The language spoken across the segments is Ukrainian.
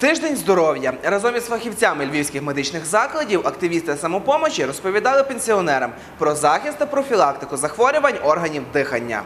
Тиждень здоров'я разом із фахівцями львівських медичних закладів активісти самопомочі розповідали пенсіонерам про захист та профілактику захворювань органів дихання.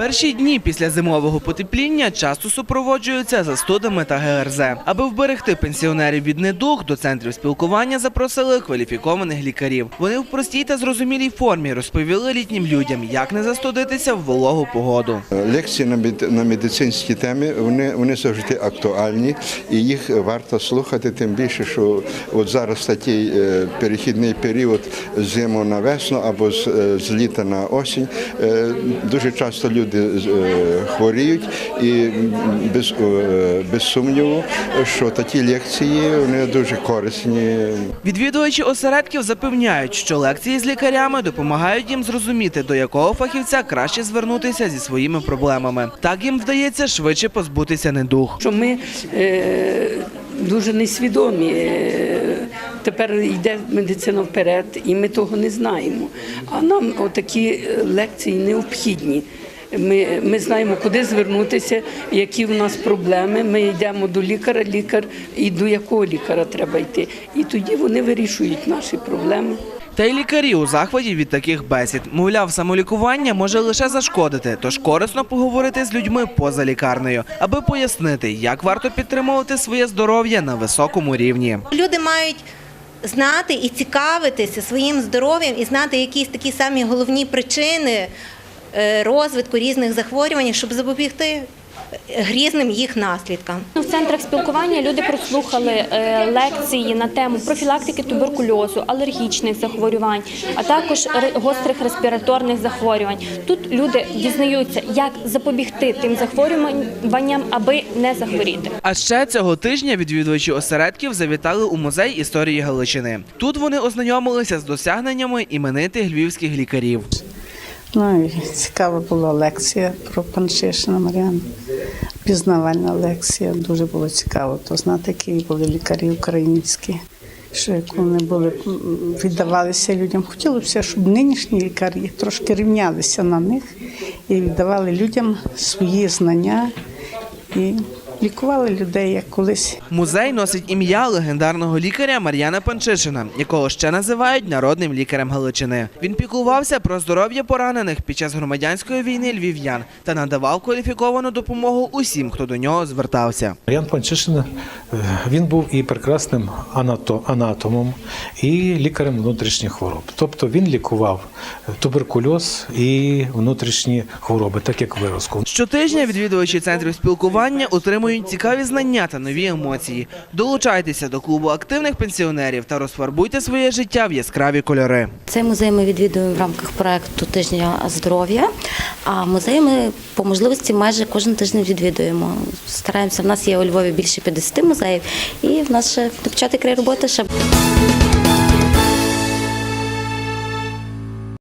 Перші дні після зимового потепління часто супроводжуються застудами та ГРЗ. Аби вберегти пенсіонерів від недуг, до центрів спілкування запросили кваліфікованих лікарів. Вони в простій та зрозумілій формі розповіли літнім людям, як не застудитися в вологу погоду. Лекції на мед- медицинські теми вони, вони завжди актуальні і їх варто слухати. Тим більше, що от зараз такий е, перехідний період зиму на весну або з, е, літа на осінь. Е, Дуже часто люди е, хворіють, і без, е, без сумніву, що такі лекції вони дуже корисні. Відвідувачі осередків запевняють, що лекції з лікарями допомагають їм зрозуміти, до якого фахівця краще звернутися зі своїми проблемами. Так їм вдається швидше позбутися недуг. що ми е, дуже несвідомі. Е, тепер йде медицина вперед, і ми того не знаємо. А нам отакі лекції необхідні. Ми, ми знаємо, куди звернутися, які в нас проблеми. Ми йдемо до лікаря, лікар і до якого лікаря треба йти. І тоді вони вирішують наші проблеми. Та й лікарі у захваті від таких бесід. Мовляв, самолікування може лише зашкодити, тож корисно поговорити з людьми поза лікарнею, аби пояснити, як варто підтримувати своє здоров'я на високому рівні. Люди мають знати і цікавитися своїм здоров'ям і знати якісь такі самі головні причини розвитку різних захворювань, щоб запобігти грізним їх наслідкам. В центрах спілкування люди прослухали е, лекції на тему профілактики туберкульозу, алергічних захворювань, а також гострих респіраторних захворювань. Тут люди дізнаються, як запобігти тим захворюванням, аби не захворіти. А ще цього тижня відвідувачі осередків завітали у музей історії Галичини. Тут вони ознайомилися з досягненнями іменитих львівських лікарів. Ну, і цікава була лекція про Панчишина Маріану. Пізнавальна лекція. Дуже було цікаво то знати, які були лікарі українські, що як вони були віддавалися людям. Хотілося, щоб нинішні лікарі трошки рівнялися на них і віддавали людям свої знання і лікували людей як колись. Музей носить ім'я легендарного лікаря Мар'яна Панчишина, якого ще називають народним лікарем Галичини. Він піклувався про здоров'я поранених під час громадянської війни львів'ян та надавав кваліфіковану допомогу усім, хто до нього звертався. Ян Панчишин е, він був і прекрасним анато- анатомом, і лікарем внутрішніх хвороб. Тобто він лікував туберкульоз і внутрішні хвороби, так як виразку. Щотижня відвідувачі центрів спілкування отримують цікаві знання та нові емоції. Долучайтеся до клубу активних пенсіонерів та розфарбуйте своє життя в яскраві кольори. Цей музей ми відвідуємо в рамках проекту тижня здоров'я. А музей ми по можливості майже кожен тиждень відвідуємо. Стараємося. В нас є у Львові більше 50 музеїв, і в нас ще почати край роботи ще.